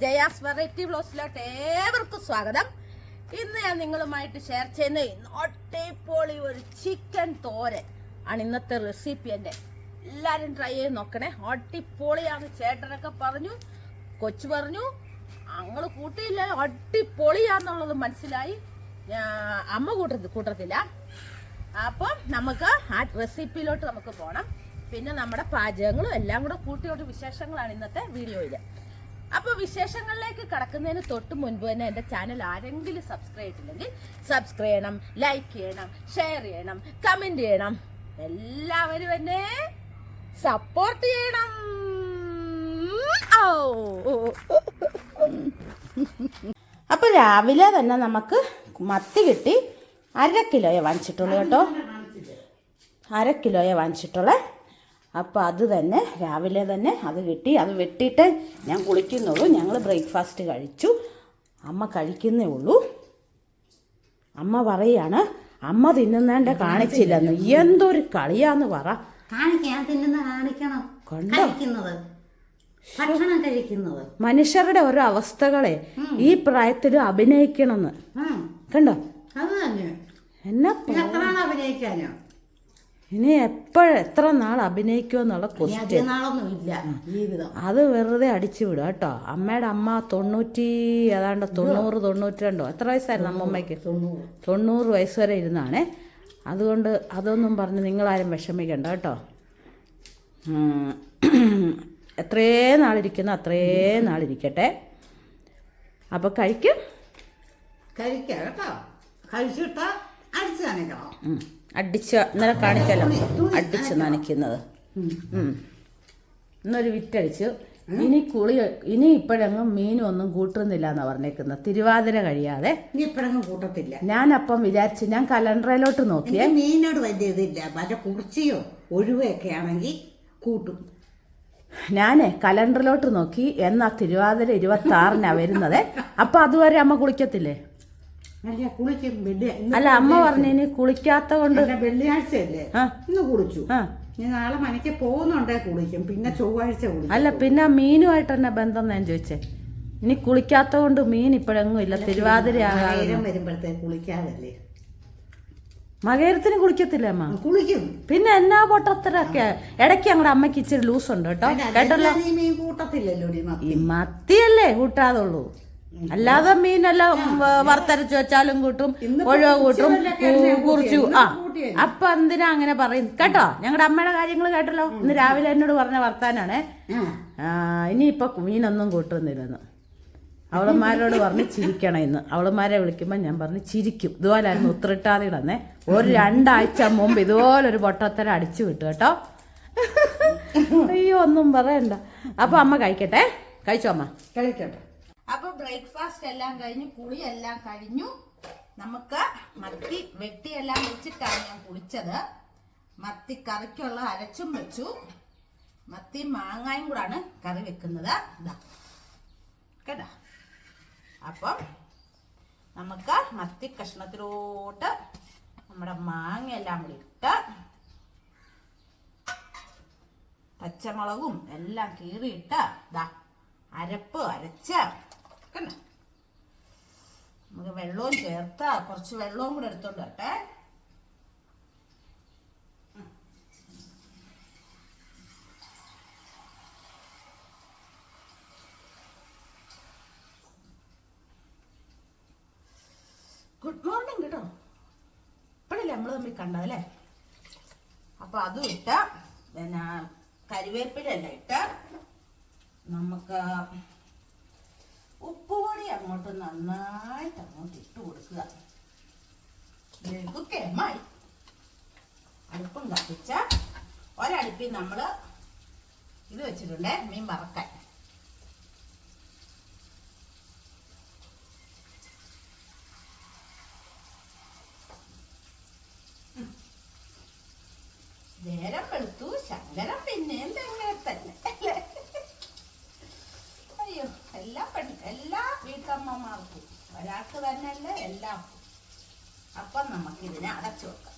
Jaya's variety ബ്ലോസിലോട്ട് ഏവർക്കും സ്വാഗതം. ഇന്ന് ഞാൻ നിങ്ങളുമായിട്ട് ഷെയർ ചെയ്യുന്ന അടിപൊളി ഒരു ചിക്കൻ തോരൻ ആണ് ഇന്നത്തെ റെസിപ്പി എന്റെ. എല്ലാവരും ട്രൈ ചെയ്ത് നോക്കണേ. അടിപൊളിയാണ്. ചേട്ടനൊക്കെ പറഞ്ഞു കൊച്ചു പറഞ്ഞു അങ്ങൾ കൂട്ടിയില്ല. അടിപൊളിയാന്നുള്ളത് മനസ്സിലായി. അമ്മ കൂട്ടത്തി കൂട്ടത്തില്ല. അപ്പം നമുക്ക് ആ റെസിപ്പിയിലോട്ട് നമുക്ക് പോകണം പിന്നെ നമ്മുടെ പാചകങ്ങളും എല്ലാം കൂടെ കൂട്ടിയോട്ട് വിശേഷങ്ങളാണ് ഇന്നത്തെ വീഡിയോയിൽ അപ്പോൾ വിശേഷങ്ങളിലേക്ക് കടക്കുന്നതിന് തൊട്ട് മുൻപ് തന്നെ എന്റെ ചാനൽ ആരെങ്കിലും സബ്സ്ക്രൈബ് ചെയ്തില്ലെങ്കിൽ സബ്സ്ക്രൈബ് ചെയ്യണം ലൈക്ക് ചെയ്യണം ഷെയർ ചെയ്യണം കമന്റ് ചെയ്യണം. എല്ലാവരും എന്നെ സപ്പോർട്ട് ചെയ്യണം. ഓ അപ്പോൾ രാവിലെ തന്നെ നമുക്ക് മത്തി കിട്ടി അര കിലോയെ വാങ്ങിച്ചിട്ടുള്ളൂ കേട്ടോ. അര കിലോയെ വാങ്ങിച്ചിട്ടുള്ളേ. അപ്പോൾ അത് തന്നെ രാവിലെ തന്നെ അത് കിട്ടി. അത് വെട്ടിയിട്ട് ഞാൻ കുളിക്കുന്നുള്ളൂ. ഞങ്ങൾ ബ്രേക്ക്ഫാസ്റ്റ് കഴിച്ചു. അമ്മ കഴിക്കുന്നേ ഉള്ളൂ. അമ്മ പറയാണ് അമ്മ തിന്നുന്നേണ്ട കാണിച്ചില്ലെന്ന്. എന്തൊരു കളിയാന്ന് പറ. കാണിക്കാൻ തിന്നുന്ന കാണിക്കണം? കഴിക്കുന്നത്. ഭക്ഷണം കഴിക്കുന്നത്. മനുഷ്യരുടെ ഓരോ അവസ്ഥകളെ ഈ പ്രായത്തിൽ അഭിനയിക്കണമെന്ന്. കണ്ടോ? അത് തന്നെ. എന്നാ അഭിനയിക്കാനോ? ഇനി എപ്പോഴും എത്ര നാൾ അഭിനയിക്കുമോ എന്നുള്ള ക്വസ്റ്റ്യൻ അത് വെറുതെ അടിച്ചു വിടുക കേട്ടോ. അമ്മയുടെ അമ്മ തൊണ്ണൂറ്റി ഏതാണ്ട് തൊണ്ണൂറ് തൊണ്ണൂറ്റി രണ്ടോ? എത്ര വയസ്സായിരുന്നു അമ്മമ്മയ്ക്ക് തൊണ്ണൂറ് വയസ്സ് വരെ ഇരുന്നാണേ. അതുകൊണ്ട് അതൊന്നും പറഞ്ഞ് നിങ്ങളാരും വിഷമിക്കണ്ട കേട്ടോ. എത്രേ നാളിരിക്കുന്നു അത്രേ നാളിരിക്കട്ടെ. അപ്പോൾ കഴിക്കും. കഴിക്കാം കേട്ടോ. കഴിച്ചിട്ട് അടിച്ചു കാണിക്കണം. അടിച്ച് ഇന്നലെ കാണിക്കല്ലോ അടിച്ച് നനയ്ക്കുന്നത്. ഇന്നൊരു വിറ്റടിച്ചു. ഇനി കുളി ഇനി ഇപ്പോഴെങ്ങും മീനും ഒന്നും കൂട്ടുന്നില്ല എന്നാ പറഞ്ഞേക്കുന്നത്. തിരുവാതിര കഴിയാതെ. കൂട്ടത്തില്ല. ഞാനപ്പം വിചാരിച്ചു ഞാൻ കലണ്ടറിലോട്ട് നോക്കിയേ. മീനോട് വലിയ ഇതില്ല. മറ്റേ കുറിച്ചിയോ ഒഴിവൊക്കെ ആണെങ്കിൽ കൂട്ടും. ഞാനേ കലണ്ടറിലോട്ട് നോക്കി എന്നാ തിരുവാതിര ഇരുപത്തി ആറിനാ വരുന്നത്. അപ്പൊ അതുവരെ അമ്മ കുളിക്കത്തില്ലേ? അല്ല അമ്മ പറഞ്ഞു കുളിക്കാത്ത കൊണ്ട് വെള്ളിയാഴ്ച വെള്ളിയാഴ്ചയല്ലേ. ഇന്ന് കുളിച്ചു. ഞാൻ നാളെ മനയ്ക്ക് പോകുന്നുണ്ടേ കുളിക്കും. പിന്നെ ചൊവ്വാഴ്ച കുളിക്കും. അല്ല പിന്നെ മീനുമായിട്ട് തന്നെ ബന്ധം ഞാൻ ചോദിച്ചേ? ഇനി കുളിക്കാത്ത കൊണ്ട് മീൻ ഇപ്പോഴെങ്ങും ഇല്ല തിരുവാതിര വരുമ്പോഴത്തേക്ക് കുളിക്കാതല്ലേ മകേരത്തിന് കുളിക്കത്തില്ലേ അമ്മ? കുളിക്കും. പിന്നെ എന്നാ പൊട്ടത്തരൊക്കെ? ഇടയ്ക്ക് ഞങ്ങളുടെ അമ്മയ്ക്ക് ഇച്ചിരി ലൂസ് ഉണ്ട് കേട്ടോ കേട്ടല്ലോ? ഈ മത്തിയല്ലേ കൂട്ടാതുള്ളൂ. അല്ലാതെ മീനെല്ലാം വറുത്തരച്ചു വെച്ചാലും കൂട്ടും ഒഴിവ് കൂട്ടും കുറിച്ചു. ആ. അപ്പൊ എന്തിനാ അങ്ങനെ പറയും? കേട്ടോ? ഞങ്ങളുടെ അമ്മയുടെ കാര്യങ്ങൾ കേട്ടല്ലോ? ഇന്ന് രാവിലെ എന്നോട് പറഞ്ഞ വർത്താനാണ്. ഇനിയിപ്പൊ മീനൊന്നും കൂട്ടുന്നില്ലെന്ന്. അവളന്മാരോട് പറഞ്ഞ് ചിരിക്കണം ഇന്ന്. അവളന്മാരെ വിളിക്കുമ്പോൾ ഞാൻ പറഞ്ഞ് ചിരിക്കും. ഇതുപോലായിരുന്നു ഉത്തരട്ടാതി ഇടന്നേ ഒരു രണ്ടാഴ്ച മുമ്പ് ഇതുപോലൊരു പൊട്ടത്തരം അടിച്ചു വിട്ടു കേട്ടോ? അയ്യോ ഒന്നും പറയണ്ട. അപ്പൊ അമ്മ കഴിക്കട്ടെ? കഴിച്ചോ അമ്മ? കഴിക്കട്ടെ. അപ്പൊ ബ്രേക്ക്ഫാസ്റ്റ് എല്ലാം കഴിഞ്ഞു കുളി എല്ലാം കഴിഞ്ഞു. നമുക്ക് മത്തി വെട്ടിയെല്ലാം വെച്ചിട്ടാണ് ഞാൻ കുളിച്ചത്. മത്തി കറിക്കുള്ള അരച്ചും വെച്ചു. മത്തി മാങ്ങായും കൂടാണ് കറി വെക്കുന്നത്. ഇതാ കേട്ടാ? അപ്പം നമുക്ക് മത്തി കഷ്ണത്തിലോട്ട് നമ്മുടെ മാങ്ങ എല്ലാം കൂടി ഇട്ട് പച്ചമുളകും എല്ലാം കീറിയിട്ട് ദാ അരപ്പ് അരച്ച് കണ്ടോ നമുക്ക് വെള്ളവും ചേർത്ത് കുറച്ച് വെള്ളവും കൂടെ എടുത്തോണ്ട് വരട്ടെ. ഗുഡ് മോർണിംഗ് കേട്ടോ ഇപ്പോഴല്ലേ നമ്മൾ തമ്മിൽ കണ്ടതല്ലേ അപ്പൊ അതും ഇട്ട് പിന്നെ കരിവേപ്പിലെല്ലാം ഇട്ട് നമുക്ക് ഉപ്പുപൊടി അങ്ങോട്ട് നന്നായിട്ട് അങ്ങോട്ട് ഇട്ട് കൊടുക്കുക. കേമായി അടുപ്പും കത്തിച്ച ഒരടുപ്പിൽ നമ്മൾ ഇത് വെച്ചിട്ടുണ്ട് മീൻ വറക്കാൻ നേരം വെളുത്തു ശങ്കരം പിന്നെയും തെങ്ങനെ തന്നെ അല്ലേ അയ്യോ എല്ലാ പെൺ എല്ലാ വീട്ടമ്മമാർക്കും ഒരാൾക്ക് തന്നെയല്ല എല്ലാം അപ്പം നമുക്കിതിനെ അടച്ചു വെക്കാം.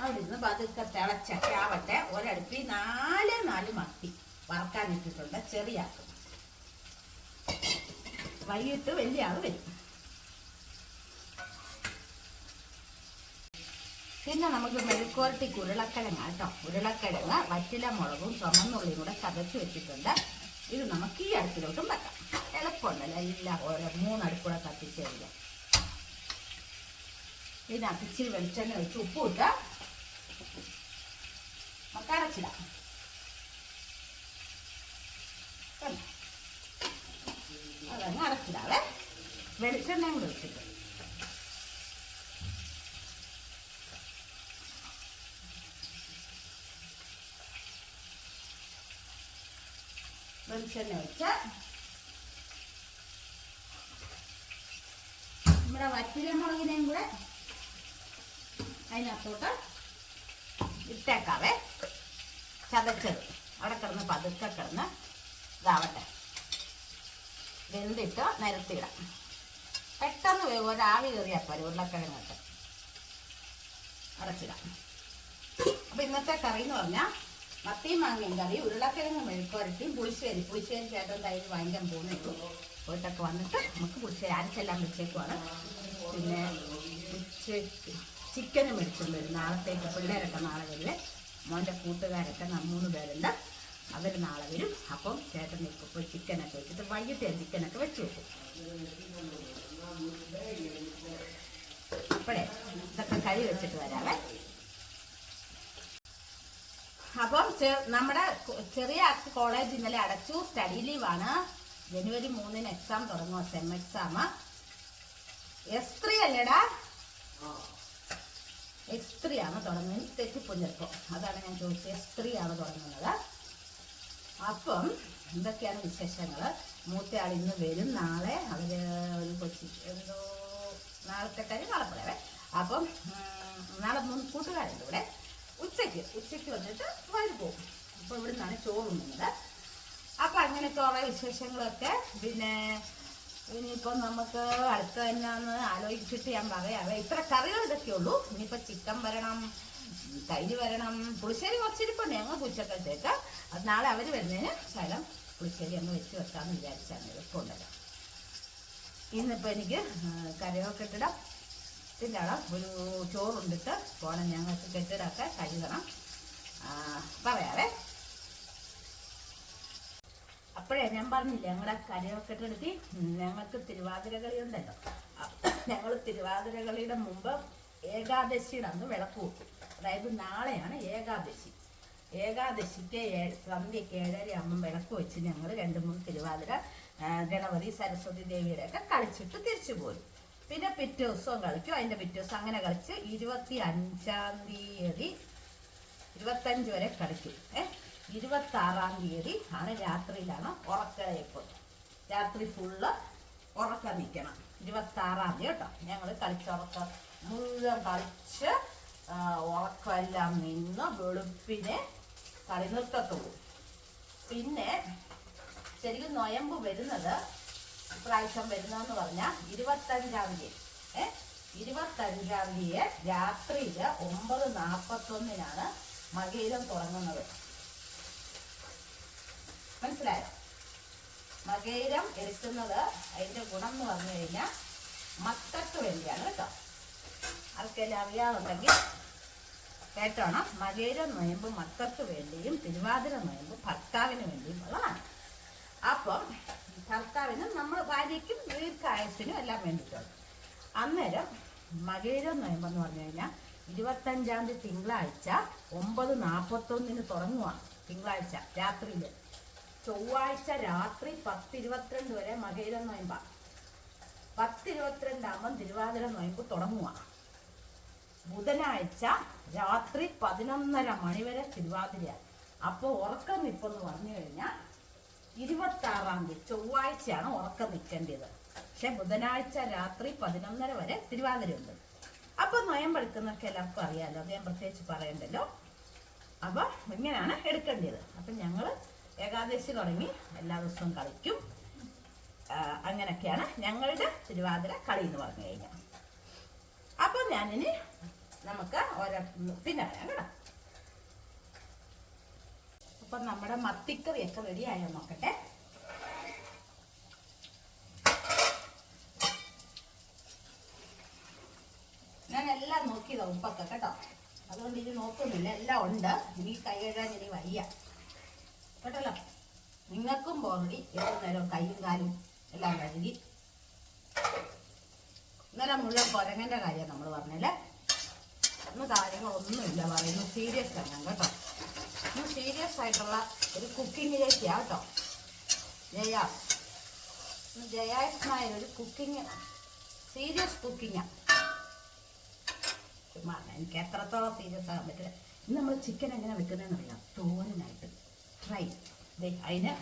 അവിടെ നിന്ന് പതുക്കെ തിളച്ചൊക്കെ ആവട്ടെ. ഒരടുപ്പിൽ നാല് നാല് മത്തി വറക്കാനിട്ടിട്ടുണ്ട് ചെറിയാക്കും വൈകിട്ട് വലിയ ആൾ വരും. പിന്നെ നമുക്ക് മെഴുക്കുവരട്ടിക്ക് ഉരുളക്കിഴങ്ങ് കേട്ടോ ഉരുളക്കിഴങ്ങ് വറ്റില മുളകും ചുമന്നുള്ളിയും കൂടെ ചതച്ച് വെച്ചിട്ടുണ്ട്. ഇത് നമുക്ക് ഈ അടുപ്പിലോട്ടും വെക്കാം. എളുപ്പമുണ്ടല്ലോ എല്ലാം ഓരോ മൂന്നടുപ്പൂടെ കത്തിച്ച് കഴിഞ്ഞാൽ. ഇതിനകത്ത് ഇച്ചിരി വെളിച്ചെണ്ണ ഒഴിച്ച് ഉപ്പ് ഇട്ട് നമുക്ക് അടച്ചിടാം? അതങ്ങ് അടച്ചിടാവേ വെളിച്ചെണ്ണയും കൂടെ ഒഴിച്ചിട്ട്. വെളിച്ചെണ്ണ ഒഴിച്ച് നമ്മുടെ വറ്റില മുളകിനെയും കൂടെ അതിനകത്തോട്ട് ഇട്ടേക്കാവേ. ചതച്ചത് അവിടെ കിടന്ന് പതുക്കെ കിടന്ന് ഇതാവട്ടെ. വെന്തിട്ട് നിരത്തിയിടാം. പെട്ടെന്ന് ഒരാവി കയറിയാൽ പോരെ ഉരുളക്കിഴങ്ങിട്ട് അടച്ചിടാം. അപ്പം ഇന്നത്തെ കറി എന്ന് പറഞ്ഞാൽ മത്തിയും മാങ്ങയും കറി ഉരുളക്കിഴങ്ങ് മെഴുക്കുരട്ടിയും പുളിശ്ശേരി. പുളിശ്ശേരി ചേട്ടൻ തൈര് ഭയങ്കര പോകുന്നുള്ളൂ പോയിട്ടൊക്കെ വന്നിട്ട് നമുക്ക് പുളിശ്ശേരി അരച്ചെല്ലാം വെച്ചേക്കുവാണ്. പിന്നെ ഉച്ചയ്ക്ക് ചിക്കനും മേടിച്ചുകൊണ്ട് വരും നാളത്തേക്ക് പിള്ളേരൊക്കെ നാളെ വരില്ലേ മോന്റെ കൂട്ടുകാരൊക്കെ മൂന്ന് പേരുണ്ട്. അവർ നാളെ വരും. അപ്പം ചേട്ടൻ ഇപ്പോൾ പോയി ചിക്കനൊക്കെ വെച്ചിട്ട് വൈകിട്ട് ചിക്കനൊക്കെ വെച്ച് വെക്കും. അപ്പോഴേ ഇതൊക്കെ വെച്ചിട്ട് വരാവേ. അപ്പം നമ്മുടെ ചെറിയ കോളേജ് ഇന്നലെ അടച്ചു. സ്റ്റഡി ലീവാണ്. ജനുവരി മൂന്നിന് എക്സാം തുടങ്ങുക സെം എക്സാം എസ് ത്രീ അല്ലേടാ? എസ് തുടങ്ങുന്നത്. തെറ്റിപ്പോയി അതാണ് ഞാൻ ചോദിച്ചത്. എസ് തുടങ്ങുന്നത്. അപ്പം എന്തൊക്കെയാണ് വിശേഷങ്ങൾ? മൂത്തയാൾ ഇന്ന് വരും നാളെ. അവർ ഒരു കൊച്ചി എന്തോ നാളത്തെ കാര്യം നാളെ അപ്പം നാളെ മൂന്ന് കൂട്ടുകാരുണ്ട് ഇവിടെ. ഉച്ചയ്ക്ക് ഉച്ചയ്ക്ക് വന്നിട്ട് വഴി പോകും. അപ്പോൾ ഇവിടെ നിന്നാണ് ചോറുന്നത് അപ്പം അങ്ങനെയൊക്കെ കുറേ വിശേഷങ്ങളൊക്കെ. പിന്നെ ഇനിയിപ്പം നമുക്ക് അടുത്ത് എന്നാന്ന് ആലോചിച്ചിട്ട് ഞാൻ പറയാം. ഇത്ര കറികൾ ഇതൊക്കെ ഉള്ളൂ. ഇനിയിപ്പോൾ ചിക്കൻ വരണം തൈര് വരണം പുളിശ്ശേരി കുറച്ചിരിപ്പുണ്ട്. ഞങ്ങൾ ഉച്ചക്കത്തേക്ക്. അത് നാളെ അവർ വരുന്നതിന് ശകലം പുളിശ്ശേരി അങ്ങ് വെച്ച് വെക്കാമെന്ന് വിചാരിച്ചാണ്. എളുപ്പമുണ്ടല്ലോ. ഇന്നിപ്പോൾ എനിക്ക് കറിയൊക്കെ ഇട്ടിടാം. ഇതിന്റെ അളം ഒരു ചോറുണ്ടിട്ട് പോകണം ഞങ്ങൾക്ക് കെട്ടിടമൊക്കെ കഴുകണം. പറയാവേ? അപ്പോഴേ ഞാൻ പറഞ്ഞില്ലേ ഞങ്ങളുടെ കരയൊക്കെ എടുത്തി ഞങ്ങൾക്ക് തിരുവാതിര കളി ഉണ്ടല്ലോ ഞങ്ങൾ തിരുവാതിര കളിയുടെ മുമ്പ് ഏകാദശിയുടെ അന്ന് വിളക്ക് വെക്കും. അതായത് നാളെയാണ് ഏകാദശി. ഏകാദശിക്ക് സന്ധ്യയ്ക്ക് ഏഴര അമ്മ വിളക്ക് വെച്ച് ഞങ്ങൾ രണ്ട് മൂന്ന് തിരുവാതിര ഗണപതി സരസ്വതി ദേവിയുടെ ഒക്കെ കളിച്ചിട്ട് തിരിച്ചു പോരും. പിന്നെ പിറ്റേ ദിവസവും കളിക്കും. അതിന്റെ പിറ്റേ ദിവസം അങ്ങനെ കളിച്ച് ഇരുപത്തി അഞ്ചാം തീയതി ഇരുപത്തഞ്ച് വരെ കളിക്കും. ഏ? ഇരുപത്തി ആറാം തീയതി ആണ് രാത്രിയിലാണ് ഉറക്കയപ്പ് രാത്രി ഫുള്ള് ഉറക്കം നിൽക്കണം. ഇരുപത്തി ആറാം തീയതി കേട്ടോ. ഞങ്ങൾ കളിച്ചുറക്കം മുഴുവൻ കളിച്ച് ഉറക്കമെല്ലാം നിന്ന് വെളുപ്പിനെ കളി നിർത്തത്തുള്ളൂ. പിന്നെ ശരിക്കും നൊയമ്പ് വരുന്നത് ഇപ്രാവശ്യം വരുന്നതെന്ന് പറഞ്ഞാൽ ഇരുപത്തഞ്ചാം തീയതി. ഏ? ഇരുപത്തഞ്ചാം തീയതി രാത്രിയിൽ ഒമ്പത് നാൽപ്പത്തൊന്നിനാണ് മകീരം തുടങ്ങുന്നത്. മനസ്സിലായോ? മകയിരം എടുക്കുന്നത് അതിന്റെ ഗുണം എന്ന് പറഞ്ഞു കഴിഞ്ഞാൽ മക്കൾക്ക് വേണ്ടിയാണ് കേട്ടോ. ആർക്കെല്ലാം അറിയാവുണ്ടെങ്കിൽ കേട്ടോണം. മകയിര നോയമ്പ് മക്കൾക്ക് വേണ്ടിയും തിരുവാതിര നോയമ്പ് ഭർത്താവിന് വേണ്ടിയും ഉള്ളതാണ്. അപ്പം ഭർത്താവിനും നമ്മൾ ഭാര്യയ്ക്കും ദീർഘായുസിനും എല്ലാം വേണ്ടിയിട്ടുണ്ട്. അന്നേരം മകയിര എന്ന് പറഞ്ഞു കഴിഞ്ഞാൽ ഇരുപത്തഞ്ചാം തീയതി തിങ്കളാഴ്ച ഒമ്പത് നാൽപ്പത്തൊന്നിന് തുടങ്ങുവാണ് തിങ്കളാഴ്ച രാത്രിയിൽ ചൊവ്വാഴ്ച രാത്രി പത്തിരുപത്തിരണ്ട് വരെ മകയിര നോയമ്പ. പത്തിരുപത്തിരണ്ടാകുമ്പം തിരുവാതിര നോയമ്പ് തുടങ്ങുക ബുധനാഴ്ച രാത്രി പതിനൊന്നര മണിവരെ തിരുവാതിര അപ്പോൾ ഉറക്കം നിപ്പെന്ന് പറഞ്ഞു കഴിഞ്ഞാൽ ഇരുപത്തി ആറാം തീയതി ചൊവ്വാഴ്ചയാണ് ഉറക്കം നിൽക്കേണ്ടത്. പക്ഷെ ബുധനാഴ്ച രാത്രി പതിനൊന്നര വരെ തിരുവാതിരയുണ്ട്. അപ്പോൾ നൊയമ്പെടുക്കുന്നൊക്കെ എല്ലാവർക്കും അറിയാമല്ലോ അത് ഞാൻ പ്രത്യേകിച്ച് പറയണ്ടല്ലോ. അപ്പൊ ഇങ്ങനെയാണ് എടുക്കേണ്ടത്. അപ്പൊ ഞങ്ങൾ ഏകാദശി തുടങ്ങി എല്ലാ ദിവസവും കളിക്കും. അങ്ങനെയൊക്കെയാണ് ഞങ്ങളുടെ തിരുവാതിര കളി എന്ന് പറഞ്ഞു കഴിഞ്ഞാൽ. അപ്പൊ ഞാനിനി നമുക്ക് ഓരോ പിന്നെ പറയാം കേട്ടോ. അപ്പൊ നമ്മുടെ മത്തിക്കറിയൊക്കെ റെഡി റെഡിയായോ നോക്കട്ടെ. ഞാൻ എല്ലാം നോക്കിയതാണ് ഉപ്പൊക്കെ കേട്ടോ. അതുകൊണ്ട് ഇനി നോക്കുന്നില്ല. എല്ലാം ഉണ്ട്. ഇനി കൈ കഴുകാൻ ഇനി വയ്യ. കേട്ടല്ലോ? നിങ്ങൾക്കും ബോറടി എത്ര നേരം കൈയും കാലും എല്ലാം കഴുകി. ഇന്നലെ മുഴുവൻ കുരങ്ങന്റെ കാര്യം നമ്മൾ പറഞ്ഞല്ലേ ഇന്ന് കാര്യങ്ങളൊന്നുമില്ല പറയുന്നു. സീരിയസ് തന്നെ കേട്ടോ. ഇന്ന് സീരിയസ് ആയിട്ടുള്ള ഒരു കുക്കിങ്ങിലേക്കാ കേട്ടോ. ജയ. ജയായ ഒരു കുക്കിങ് സീരിയസ് കുക്കിങ്ങാണ് എനിക്ക് എത്രത്തോളം സീരിയസ് ആകാൻ പറ്റില്ല. ഇന്ന് നമ്മൾ ചിക്കൻ എങ്ങനെ വെക്കുന്നതെന്ന് അറിയാം? തോരനായിട്ട്. ദേ അതിന്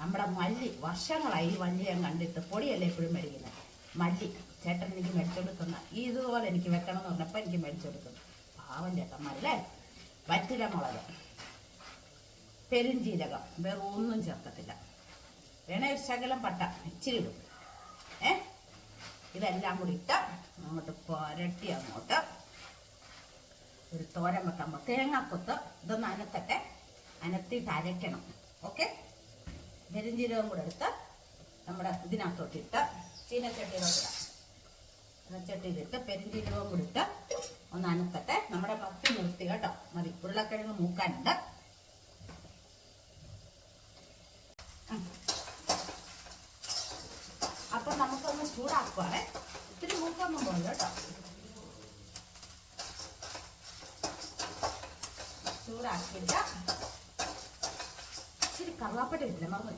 നമ്മുടെ മല്ലി വർഷങ്ങളായി ഈ മല്ലി ഞാൻ കണ്ടിട്ട് പൊടിയല്ലേ എപ്പോഴും മേടിക്കുന്നത് മല്ലി. ചേട്ടൻ എനിക്ക് മേടിച്ചെടുക്കുന്ന ഇതുപോലെ എനിക്ക് വെക്കണം എന്ന് പറഞ്ഞപ്പോൾ എനിക്ക് മേടിച്ചെടുക്കുന്നു. പാവം ചേട്ടന്മാരല്ലേ വറ്റില മുളക്. പെരുംജീരകം. വേറെ ഒന്നും ചേർക്കത്തില്ല വേണേ ശകലം പട്ട. ഇച്ചിരി ഇടും. ഏ? ഇതെല്ലാം കൂടി ഇട്ട് അങ്ങോട്ട് പുരട്ടി അങ്ങോട്ട് ഒരു തോരൻ വെക്കാൻ തേങ്ങാക്കൊത്ത് ഇതൊന്ന് അനത്തട്ടെ അനത്തിയിട്ട് അരയ്ക്കണം. ഓക്കെ പെരുംജീരകം കൂടെ എടുത്ത് നമ്മുടെ ഇതിനകത്തോട്ടിട്ട് ചീനച്ചട്ടിയിലോട്ട് ചീനച്ചട്ടിയിലിട്ട് പെരുംജീരകവും കൂടി ഇട്ട് ഒന്ന് അനത്തട്ടെ. നമ്മുടെ മത്തി നിർത്തി കേട്ടോ. മതി. ഉരുളക്കിഴങ്ങ് മൂക്കാനുണ്ട്. അപ്പൊ നമുക്കൊന്ന് ചൂടാക്കുവാണേ. ഇത്തിരി മൂക്കൊന്നും പോലെ കേട്ടോ. ചൂടാക്കിയിട്ട് ഇച്ചിരി കറുവാപ്പട്ട ഇട്ടില്ല മറന്നു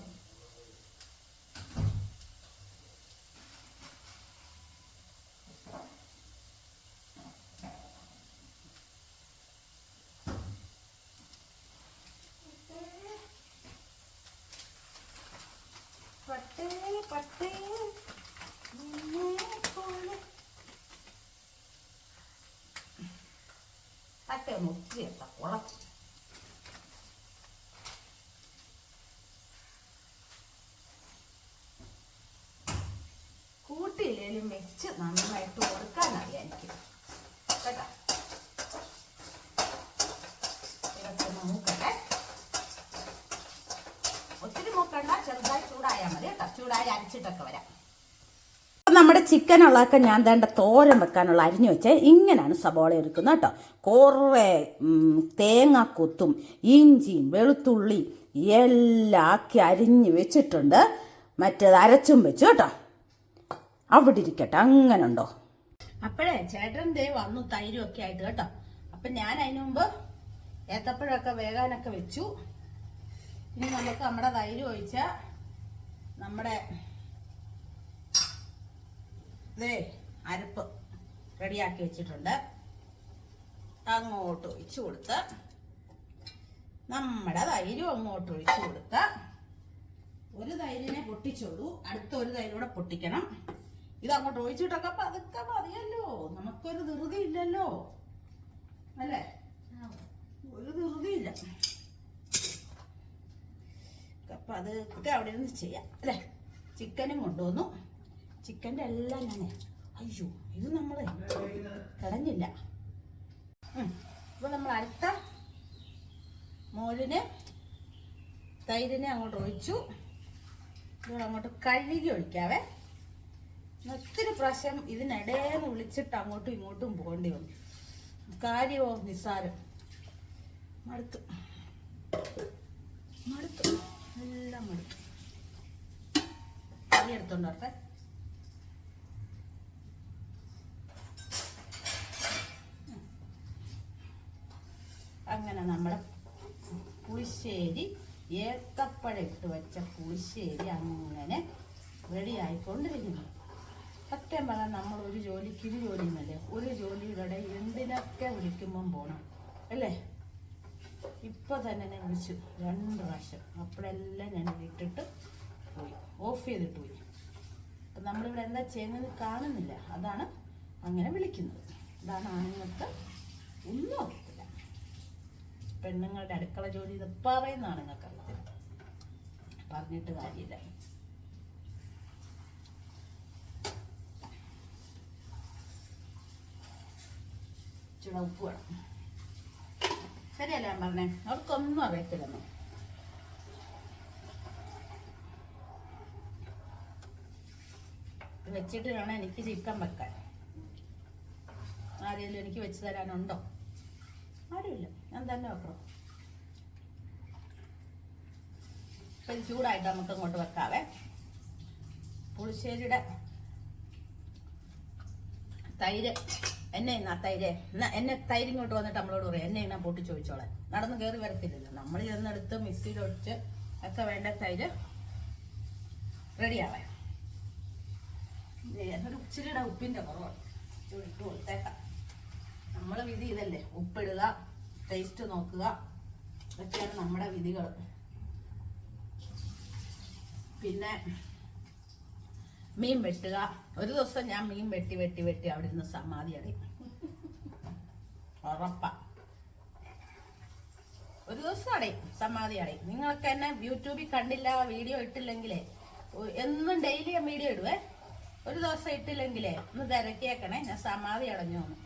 പട്ടേ പട്ടേ നിന്നെ പോലെ പട്ടേ ഒന്ന് ഒത്തിരി എടുത്ത കുളച്ച് കൂട്ടിയില്ലേലും വെച്ച് നന്നായിട്ട് കൊടുക്കാനറിയാം എനിക്ക്. കേട്ടോ? ഒന്ന് ഒത്തിരി മൂക്കണ്ട ചെറുതായി ചൂടായാൽ മതി കേട്ടോ. ചൂടായി വരാം. നമ്മുടെ ചിക്കൻ ഉള്ളതൊക്കെ ഞാൻ വേണ്ട തോരൻ വെക്കാനുള്ള അരിഞ്ഞു വെച്ച്. ഇങ്ങനെയാണ് സബോള എടുക്കുന്നത് കേട്ടോ. കുറേ തേങ്ങാക്കൊത്തും ഇഞ്ചിയും വെളുത്തുള്ളി എല്ലാം ആക്കി അരിഞ്ഞ് വെച്ചിട്ടുണ്ട്. മറ്റേത് അരച്ചും വെച്ചു കേട്ടോ. അവിടെ ഇരിക്കട്ടെ അങ്ങനെ ഉണ്ടോ? അപ്പോഴേ ചേട്ടൻ ദേ വന്നു തൈരും ഒക്കെ ആയിട്ട് കേട്ടോ. അപ്പം ഞാൻ അതിനു മുമ്പ് ഏത്തപ്പഴമൊക്കെ വേകാനൊക്കെ വെച്ചു. ഇനി നമുക്ക് നമ്മുടെ തൈര് ഒഴിച്ച നമ്മുടെ ദേ അരപ്പ് റെഡിയാക്കി വെച്ചിട്ടുണ്ട്. അങ്ങോട്ട് ഒഴിച്ചു കൊടുത്ത് നമ്മുടെ തൈരും അങ്ങോട്ട് ഒഴിച്ചു കൊടുത്ത് ഒരു തൈരിനെ പൊട്ടിച്ചോളൂ. അടുത്ത ഒരു തൈരൂടെ പൊട്ടിക്കണം. ഇത് അങ്ങോട്ട് ഒഴിച്ചിട്ടൊക്കെ പതുക്കെ മതിയല്ലോ. നമുക്കൊരു ധൃതി ഇല്ലല്ലോ. അല്ലേ? ഒരു ധൃതിയില്ല അപ്പൊ അതൊക്കെ അവിടെ നിന്ന് ചെയ്യാം. അല്ലേ? ചിക്കനും കൊണ്ടുവന്നു. ചിക്കന്റെ എല്ലാം ഞാൻ അയ്യോ ഇത് നമ്മൾ കളഞ്ഞില്ല. ഇപ്പൊ നമ്മൾ അടുത്ത മോരിന് തൈരിനെ അങ്ങോട്ട് ഒഴിച്ചു. ഇതോടെ അങ്ങോട്ട് കഴുകി ഒഴിക്കാവേ. ഒത്തിരി പ്രാവശ്യം ഇതിനിടേന്ന് വിളിച്ചിട്ട് അങ്ങോട്ടും ഇങ്ങോട്ടും പോകേണ്ടി വന്നു. കാര്യമോ നിസ്സാരം. മടുത്തു. മടുത്തു. എല്ലാം മടുത്തു. കറി എടുത്തോണ്ട് അങ്ങനെ നമ്മുടെ പുളിശ്ശേരി ഏത്തപ്പഴം ഇട്ട് വെച്ച പുളിശ്ശേരി അങ്ങനെ റെഡി ആയിക്കൊണ്ടിരിക്കുന്നു. സത്യം പറഞ്ഞാൽ നമ്മൾ ഒരു ജോലിക്ക് ഇത് എന്നല്ലേ ഒരു ജോലിയുടെ എന്തിനൊക്കെ വിളിക്കുമ്പം പോകണം അല്ലേ? ഇപ്പൊ തന്നെ ഞാൻ വിളിച്ചു. രണ്ട് പ്രാവശ്യം. അപ്പോഴെല്ലാം ഞാൻ ഇട്ടിട്ട് പോയി. ഓഫ് ചെയ്തിട്ട് പോയി. അപ്പം നമ്മളിവിടെ എന്താ ചെയ്യുന്നത് കാണുന്നില്ല. അതാണ് അങ്ങനെ വിളിക്കുന്നത്. അതാണ് ആണുങ്ങൾക്ക് ഒന്നും അറിയത്തില്ല. പെണ്ണുങ്ങളുടെ അടുക്കള ജോലി ഇത് പറയുന്ന ആണുങ്ങൾക്ക് അറിയത്തില്ല പറഞ്ഞിട്ട് കാര്യമില്ല. ഇച്ചിരി ഉപ്പ് വേണം ശരിയല്ല ഞാൻ പറഞ്ഞേ? അവർക്കൊന്നും അറിയത്തില്ലെന്നോ? വെച്ചിട്ട് വേണം എനിക്ക് ചിക്കൻ വെക്കാൻ. ആരെങ്കിലും എനിക്ക് വെച്ച് തരാനുണ്ടോ? ആരുമില്ല. ഞാൻ തന്നെ വെക്കണം. ഇപ്പം ചൂടായിട്ട് നമുക്ക് അങ്ങോട്ട് വെക്കാവേ. പുളിശ്ശേരിയുടെ തൈര്. എന്നെ ഇന്നാ തൈര് എന്നാ തൈര് ഇങ്ങോട്ട് വന്നിട്ട് നമ്മളോട് പറയും എന്നെ ഇങ്ങനെ പൊട്ടി ചോദിച്ചോളെ നടന്ന് കയറി വരത്തില്ലല്ലോ. നമ്മൾ ചെന്നെടുത്ത് മിക്സിയിലൊഴിച്ച് ഒക്കെ വേണ്ട തൈര് റെഡിയാവേ എന്നൊരു ഇച്ചിരിയുടെ ഉപ്പിന്റെ കുറവാണ് ഇട്ട് കൊടുത്തേക്കാം. നമ്മളെ വിധി ഇതല്ലേ. ഉപ്പിടുക ടേസ്റ്റ് നോക്കുക. ഇതൊക്കെയാണ് നമ്മുടെ വിധികൾ പിന്നെ മീൻ വെട്ടുക. ഒരു ദിവസം ഞാൻ മീൻ വെട്ടി വെട്ടി വെട്ടി അവിടെ നിന്ന് സമാധി അറിയും ഉറപ്പാ. ഒരു ദിവസം അടയും സമാധി അടയും നിങ്ങൾക്ക് എന്നെ യൂട്യൂബിൽ കണ്ടില്ല വീഡിയോ ഇട്ടില്ലെങ്കിലേ എന്നും ഡെയിലി ഞാൻ വീഡിയോ ഇടുവേ. ഒരു ദിവസം ഇട്ടില്ലെങ്കിലേ ഒന്ന് തിരക്കിയേക്കണേ ഞാൻ സമാധി അടഞ്ഞു എന്ന്.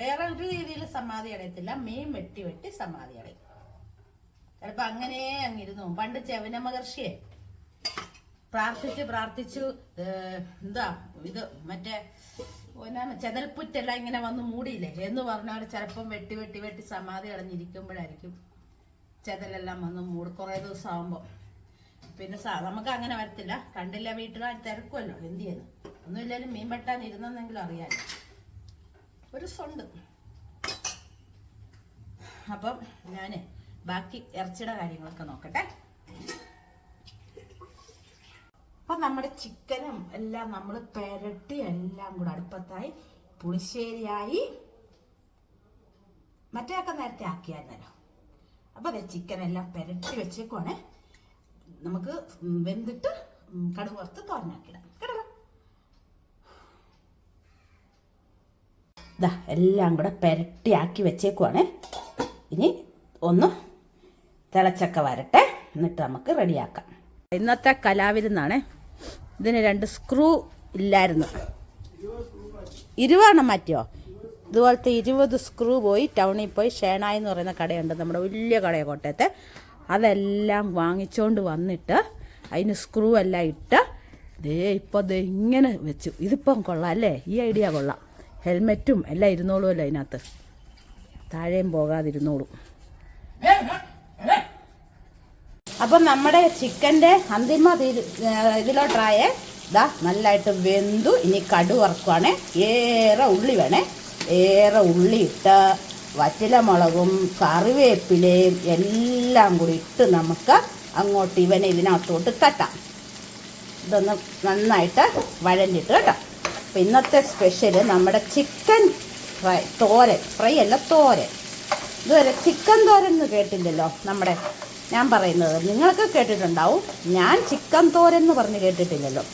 വേറെ ഒരു രീതിയിൽ സമാധി അടയത്തില്ല മീൻ വെട്ടി വെട്ടി സമാധി അടയും. ചിലപ്പോ അങ്ങനെ അങ്ങിരുന്നു പണ്ട് ചെവന മഹർഷിയെ പ്രാർത്ഥിച്ച് പ്രാർത്ഥിച്ചു എന്താ ഇത് മറ്റേ ചെതൽപ്പുറ്റെല്ലാം ഇങ്ങനെ വന്ന് മൂടിയില്ലേ? എന്ന് പറഞ്ഞാൽ ചിലപ്പം വെട്ടി വെട്ടി വെട്ടി സമാധി അടഞ്ഞിരിക്കുമ്പോഴായിരിക്കും ചെതലെല്ലാം വന്ന് മൂട് കുറേ ദിവസം ആകുമ്പോൾ പിന്നെ നമുക്ക് അങ്ങനെ വരത്തില്ല. കണ്ടില്ല വീട്ടുകാർ തിരക്കുമല്ലോ എന്ത് ചെയ്യുന്നു? ഒന്നുമില്ലാലും മീൻ വെട്ടാൻ ഇരുന്നെന്നെങ്കിലും അറിയാം. ഒരു സ്വണ്ട് അപ്പം ഞാൻ ബാക്കി ഇറച്ചിയുടെ കാര്യങ്ങളൊക്കെ നോക്കട്ടെ. അപ്പൊ നമ്മുടെ ചിക്കനും എല്ലാം നമ്മൾ പെരട്ടി എല്ലാം കൂടെ അടുപ്പത്തായി പുളിശ്ശേരിയായി മറ്റേയൊക്കെ നേരത്തെ ആക്കിയായിരുന്നല്ലോ. അപ്പൊ അതെ ചിക്കൻ എല്ലാം പെരട്ടി വെച്ചേക്കുവാണ്. നമുക്ക് വെന്തിട്ട് കടു വറുത്ത് തോരനാക്കിടാം. കേട്ടോ ഇതാ എല്ലാം കൂടെ പെരട്ടിയാക്കി വെച്ചേക്കുവാണ്. ഇനി ഒന്ന് തിളച്ചക്ക വരട്ടെ. എന്നിട്ട് നമുക്ക് റെഡിയാക്കാം. ഇന്നത്തെ കലാവിരുന്നാണ്. ഇതിന് രണ്ട് സ്ക്രൂ ഇല്ലായിരുന്നു. ഇരുപതെണ്ണം മാറ്റിയോ? ഇതുപോലത്തെ ഇരുപത് സ്ക്രൂ പോയി ടൗണിൽ പോയി ഷേണായി എന്ന് പറയുന്ന കടയുണ്ട് നമ്മുടെ വലിയ കടയെ കോട്ടയത്തെ. അതെല്ലാം വാങ്ങിച്ചുകൊണ്ട് വന്നിട്ട് അതിന് സ്ക്രൂ എല്ലാം ഇട്ട് ദേ ഇപ്പോൾ ദേ ഇങ്ങനെ വെച്ചു. ഇതിപ്പം കൊള്ളാം അല്ലേ? ഈ ഐഡിയ കൊള്ളാം. ഹെൽമെറ്റും എല്ലാം ഇരുന്നോളുമല്ലോ അതിനകത്ത്. താഴെയും പോകാതിരുന്നോളും. അപ്പം നമ്മുടെ ചിക്കന്റെ അന്തിമ ഇതിലോട്ടായ ഇതാ നല്ലതായിട്ട് വെന്തു. ഇനി കടു വറക്കുവാണ്. ഏറെ ഉള്ളി വേണേ. ഏറെ ഉള്ളി ഇട്ട് വറ്റിലമുളകും കറിവേപ്പിലയും എല്ലാം കൂടി ഇട്ട് നമുക്ക് അങ്ങോട്ട് ഇവനെ ഇതിനകത്തോട്ട് തട്ടാം. ഇതൊന്ന് നന്നായിട്ട് വഴഞ്ഞിട്ട് കേട്ടോ. അപ്പം ഇന്നത്തെ സ്പെഷ്യൽ നമ്മുടെ ചിക്കൻ ഫ്രൈ തോരൻ. ഫ്രൈ അല്ല തോരൻ. ഇതുവരെ ചിക്കൻ തോരൻ എന്ന് കേട്ടില്ലല്ലോ നമ്മുടെ ഞാൻ പറയുന്നത് നിങ്ങൾക്ക് കേട്ടിട്ടുണ്ടാവും. ഞാൻ ചിക്കൻ തോരൻ എന്ന് പറഞ്ഞ് കേട്ടിട്ടില്ലല്ലോ.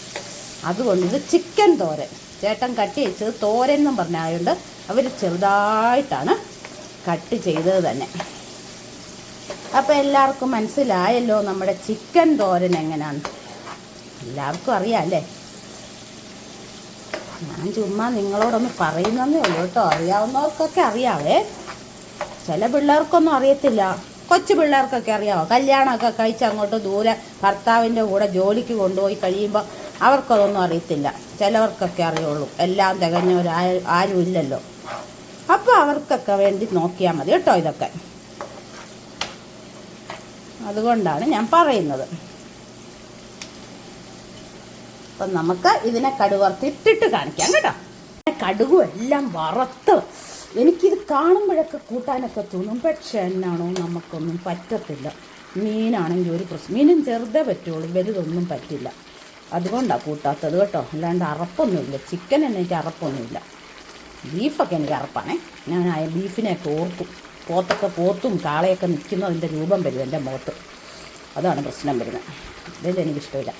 അതുകൊണ്ട് ഇത് ചിക്കൻ തോരൻ. ചേട്ടൻ കട്ട് ചെയ്തത് തോരൻ എന്നും പറഞ്ഞായതുകൊണ്ട് അവർ ചെറുതായിട്ടാണ് കട്ട് ചെയ്തത് തന്നെ. അപ്പം എല്ലാവർക്കും മനസ്സിലായല്ലോ നമ്മുടെ ചിക്കൻ തോരൻ എങ്ങനെയാണ് എല്ലാവർക്കും അറിയാം അല്ലേ? ഞാൻ ചുമ്മാ നിങ്ങളോടൊന്ന് പറയുന്നതേ ഉള്ളൂ കേട്ടോ. അറിയാവുന്നവർക്കൊക്കെ അറിയാവേ. ചില പിള്ളേർക്കൊന്നും അറിയത്തില്ല. കൊച്ചു പിള്ളേർക്കൊക്കെ അറിയാമോ? കല്യാണമൊക്കെ കഴിച്ച് അങ്ങോട്ട് ദൂരെ ഭർത്താവിന്റെ കൂടെ ജോലിക്ക് കൊണ്ടുപോയി കഴിയുമ്പോൾ അവർക്കതൊന്നും അറിയത്തില്ല. ചിലവർക്കൊക്കെ അറിയുള്ളൂ. എല്ലാം തികഞ്ഞവരായ ആരും ഇല്ലല്ലോ. അപ്പോൾ അവർക്കൊക്കെ വേണ്ടി നോക്കിയാൽ മതി കേട്ടോ ഇതൊക്കെ. അതുകൊണ്ടാണ് ഞാൻ പറയുന്നത്. അപ്പം നമുക്ക് ഇതിനെ കടുവർത്തിട്ടിട്ട് കാണിക്കാം കേട്ടോ. കടുകും എല്ലാം വറുത്ത് എനിക്കിത് കാണുമ്പോഴൊക്കെ കൂട്ടാനൊക്കെ തോന്നും. പക്ഷെ എന്നാണോ നമുക്കൊന്നും പറ്റത്തില്ല. മീനാണെങ്കിൽ ഒരു പ്രശ്നം. മീനും ചെറുതേ പറ്റുള്ളൂ. വലുതൊന്നും പറ്റില്ല. അതുകൊണ്ടാണ് കൂട്ടാത്തത് കേട്ടോ. അല്ലാണ്ട് അറപ്പൊന്നുമില്ല. ചിക്കൻ എനിക്ക് അറപ്പൊന്നുമില്ല. ബീഫൊക്കെ എനിക്ക് അറപ്പാണേ. ഞാൻ ആ ബീഫിനെയൊക്കെ ഓർക്കും. പോത്തൊക്കെ പോത്തും കാളയൊക്കെ നിൽക്കുന്നതിന്റെ രൂപം വരും എന്റെ മുഖത്ത്. അതാണ് പ്രശ്നം വരുന്നത്. ഇതിൽ എനിക്കിഷ്ടമില്ല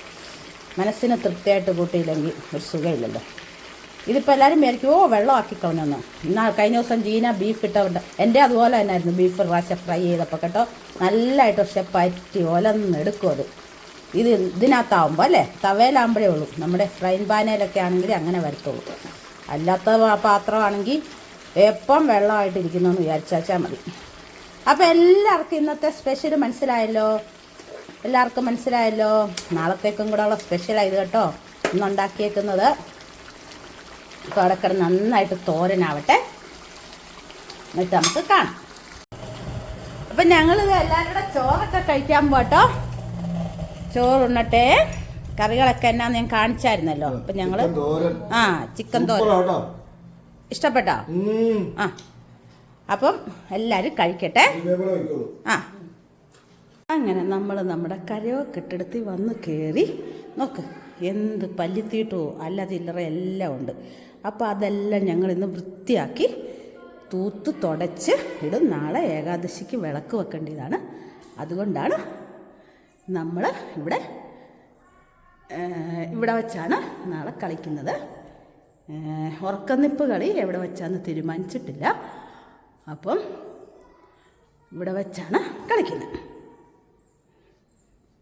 മനസ്സിന് തൃപ്തിയായിട്ട് കൂട്ടിയില്ലെങ്കിൽ ഒരു സുഖമില്ലല്ലോ. ഇതിപ്പോൾ എല്ലാവരും ഓ വെള്ളമാക്കി കളഞ്ഞെന്ന് എന്നാൽ കഴിഞ്ഞ ദിവസം ജീന ബീഫ് ഇട്ടവരുടെ എന്റെ അതുപോലെ തന്നെയായിരുന്നു ബീഫ് പ്രാവശ്യം ഫ്രൈ ചെയ്തപ്പോൾ കേട്ടോ. നല്ലതായിട്ട് പക്ഷെ പറ്റി ഒലന്നെടുക്കും അത്. ഇത് ഇതിനകത്താവുമ്പോൾ അല്ലേ? തവയിലാകുമ്പോഴേ ഉള്ളൂ. നമ്മുടെ ഫ്രൈൻ പാനയിലൊക്കെ ആണെങ്കിൽ അങ്ങനെ വരത്തുള്ളൂ. അല്ലാത്ത പാത്രമാണെങ്കിൽ എപ്പം വെള്ളമായിട്ടിരിക്കുന്നതെന്ന് വിചാരിച്ചാൽ മതി. അപ്പോൾ എല്ലാവർക്കും ഇന്നത്തെ സ്പെഷ്യൽ മനസ്സിലായല്ലോ? എല്ലാവർക്കും മനസ്സിലായല്ലോ? നാളത്തേക്കും കൂടെ ഉള്ള സ്പെഷ്യലായത് കേട്ടോ. ഇന്നുണ്ടാക്കിയേക്കുന്നത് ഇപ്പോൾ നന്നായിട്ട് തോരനാവട്ടെ. എന്നിട്ട് നമുക്ക് കാണാം. അപ്പം ഞങ്ങൾ എല്ലാവരും കൂടെ ചോറൊക്കെ കഴിക്കാൻ പോട്ടോ. ചോറുണ്ണട്ടെ. കറികളൊക്കെ എന്നാ ഞാൻ കാണിച്ചായിരുന്നല്ലോ. അപ്പം ഞങ്ങൾ തോരൻ. ആ ചിക്കൻ തോര. ഇഷ്ടപ്പെട്ടോ. ആ. അപ്പം എല്ലാവരും കഴിക്കട്ടെ. ആ. അങ്ങനെ നമ്മൾ നമ്മുടെ കരയോ കെട്ടിടത്തിൽ വന്ന് കയറി നോക്ക് എന്ത് പല്ലിത്തീട്ടോ അല്ല ചില്ലറ എല്ലാം ഉണ്ട്. അപ്പോൾ അതെല്ലാം ഞങ്ങൾ ഇന്ന് വൃത്തിയാക്കി തൂത്ത് തുടച്ച് ഇടും. നാളെ ഏകാദശിക്ക് വിളക്ക് വെക്കേണ്ടതാണ്. അതുകൊണ്ടാണ് നമ്മൾ ഇവിടെ ഇവിടെ വെച്ചാണ് നാളെ കളിക്കുന്നത്. ഉറക്കനിപ്പ് കളി എവിടെ വെച്ചാന്ന് തീരുമാനിച്ചിട്ടില്ല. അപ്പം ഇവിടെ വെച്ചാണ് കളിക്കുന്നത്.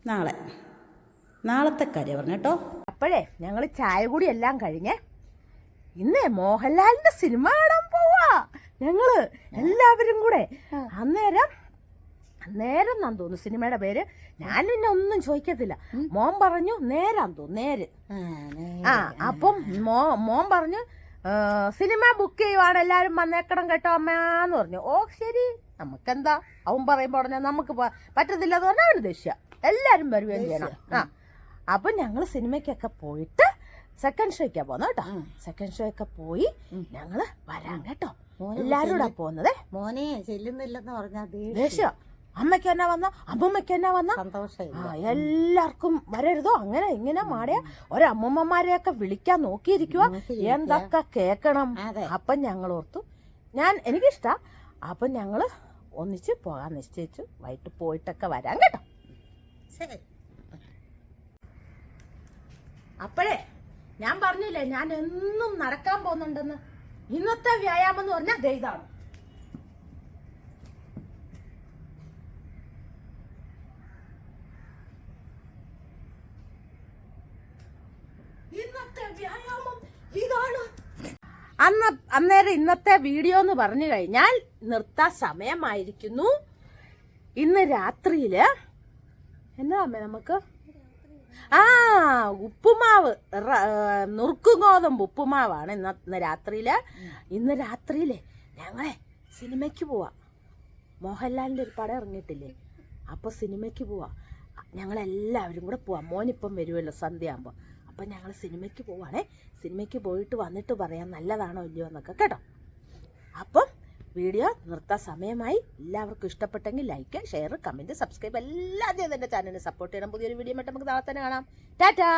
നാളെ നാളത്തെ കാര്യം പറഞ്ഞു കേട്ടോ. അപ്പോഴേ ഞങ്ങൾ ചായ കൂടി എല്ലാം കഴിഞ്ഞേ ഇന്നേ മോഹൻലാലിന്റെ സിനിമ കാണാൻ പോവാ. ഞങ്ങൾ എല്ലാവരും കൂടെ. അന്നേരം നേരം എന്നാന്ന് തോന്നുന്നു സിനിമയുടെ പേര്? ഞാൻ പിന്നെ ഒന്നും ചോദിക്കത്തില്ല. മോൻ പറഞ്ഞു നേരാന്ന് തോന്നുന്നു നേര്. ആ അപ്പം മോ മോൻ പറഞ്ഞു സിനിമ ബുക്ക് ചെയ്യുവാണ് എല്ലാവരും വന്നേക്കണം കേട്ടോ അമ്മയാന്ന് പറഞ്ഞു. ഓ ശരി. നമുക്കെന്താ? അവൻ പറയുമ്പോൾ ഉടനെ നമുക്ക് പറ്റത്തില്ല എന്ന് പറഞ്ഞാൽ അവന് ദേഷ്യ. എല്ലാവരും വരുകയും ചെയ്യണം. ആ അപ്പം ഞങ്ങൾ സിനിമയ്ക്കൊക്കെ പോയിട്ട് സെക്കൻഡ് ഷോയ്ക്കാ പോകുന്നത് കേട്ടോ. സെക്കൻഡ് ഷോ ഒക്കെ പോയി ഞങ്ങൾ വരാം കേട്ടോ. എല്ലാരും പോകുന്നത് മോനെ ചെല്ലുന്നില്ലെന്ന് പറഞ്ഞാൽ ദേഷ്യ. അമ്മയ്ക്ക് എന്നാ വന്ന? അമ്മമ്മയ്ക്ക് എന്നാ വന്ന? എല്ലാവർക്കും വരരുതോ? അങ്ങനെ ഇങ്ങനെ മാടിയ ഒരമ്മമ്മമാരെയൊക്കെ വിളിക്കാൻ നോക്കിയിരിക്കുക. എന്തൊക്കെ കേക്കണം? അപ്പൊ അപ്പം ഞങ്ങൾ ഓർത്തു ഞാൻ എനിക്കിഷ്ടാ. അപ്പം ഞങ്ങൾ ഒന്നിച്ച് പോകാൻ നിശ്ചയിച്ചു. വൈകിട്ട് പോയിട്ടൊക്കെ വരാം കേട്ടോ. ശരി. അപ്പോഴേ ഞാൻ പറഞ്ഞില്ലേ ഞാൻ എന്നും നടക്കാൻ പോകുന്നുണ്ടെന്ന്. ഇന്നത്തെ വ്യായാമം എന്ന് പറഞ്ഞാൽ ദൈതാണ് ഇന്നത്തെ വ്യായാമം അന്ന് അന്നേരം ഇന്നത്തെ വീഡിയോ എന്ന് പറഞ്ഞു കഴിഞ്ഞാൽ നിർത്താൻ സമയമായിരിക്കുന്നു. ഇന്ന് രാത്രിയിൽ എന്നാ അമ്മേ നമുക്ക്? ആ ഉപ്പുമാവ്. നുറുക്കും ഗോതമ്പ് ഉപ്പുമാവാണ് ഇന്ന് ഇന്ന് രാത്രിയിൽ. ഇന്ന് രാത്രിയിലെ ഞങ്ങളെ സിനിമയ്ക്ക് പോവാ. മോഹൻലാലിന്റെ ഒരു പടം ഇറങ്ങിയിട്ടില്ലേ? അപ്പൊ സിനിമയ്ക്ക് പോവാ. ഞങ്ങളെല്ലാവരും കൂടെ പോവാം. മോനിപ്പം വരുമല്ലോ സന്ധ്യ ആകുമ്പോൾ അപ്പം ഞങ്ങൾ സിനിമയ്ക്ക് പോവാണേ. സിനിമയ്ക്ക് പോയിട്ട് വന്നിട്ട് പറയാം നല്ലതാണോ ഇല്ലയോ എന്നൊക്കെ കേട്ടോ? അപ്പം വീഡിയോ നിർത്താൻ സമയമായി. എല്ലാവർക്കും ഇഷ്ടപ്പെട്ടെങ്കിൽ ലൈക്ക് ഷെയർ കമന്റ് സബ്സ്ക്രൈബ് എല്ലാം ചെയ്ത് എന്റെ ചാനലിനെ സപ്പോർട്ട് ചെയ്യണം. പുതിയൊരു വീഡിയോ മറ്റും നമുക്ക് നാളെ തന്നെ കാണാം. ടാറ്റാ!